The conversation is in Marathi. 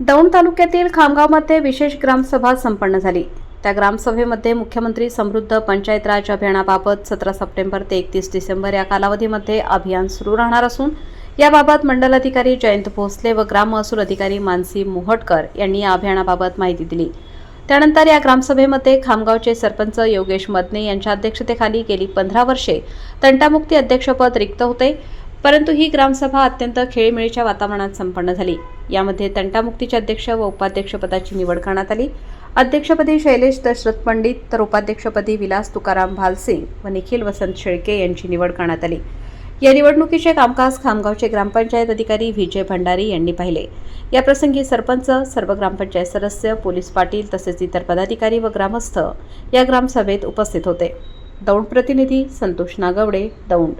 दौंड तालुक्यातील खामगावमध्ये विशेष ग्रामसभा संपन्न झाली. त्या ग्रामसभेमध्ये मुख्यमंत्री समृद्ध पंचायत राज अभियानाबाबत सतरा सप्टेंबर ते एकतीस डिसेंबर या कालावधीमध्ये अभियान सुरू राहणार असून याबाबत मंडल अधिकारी जयंत भोसले व ग्राम महसूल अधिकारी मानसी मोहटकर यांनी या अभियानाबाबत माहिती दिली. त्यानंतर या ग्रामसभेमध्ये खामगावचे सरपंच योगेश मदने यांच्या अध्यक्षतेखाली गेली पंधरा वर्षे तंटामुक्ती अध्यक्षपद रिक्त होते. परंतु ही ग्रामसभा अत्यंत खेळीमेळीच्या वातावरणात संपन्न झाली. यामध्ये तंटामुक्तीचे अध्यक्ष व उपाध्यक्षपदाची निवड करण्यात आली. अध्यक्षपदी शैलेश दशरथ पंडित तर उपाध्यक्षपदी विलास तुकाराम भालसिंग व निखिल वसंत शेळके यांची निवड करण्यात आली. या निवडणुकीचे कामकाज खामगावचे ग्रामपंचायत अधिकारी विजय भंडारी यांनी पाहिले. या प्रसंगी सरपंच सर्व ग्रामपंचायत सदस्य पोलीस पाटील तसेच इतर पदाधिकारी व ग्रामस्थ या ग्रामसभेत उपस्थित होते. दौंड प्रतिनिधी संतोष नागवडे दौंड.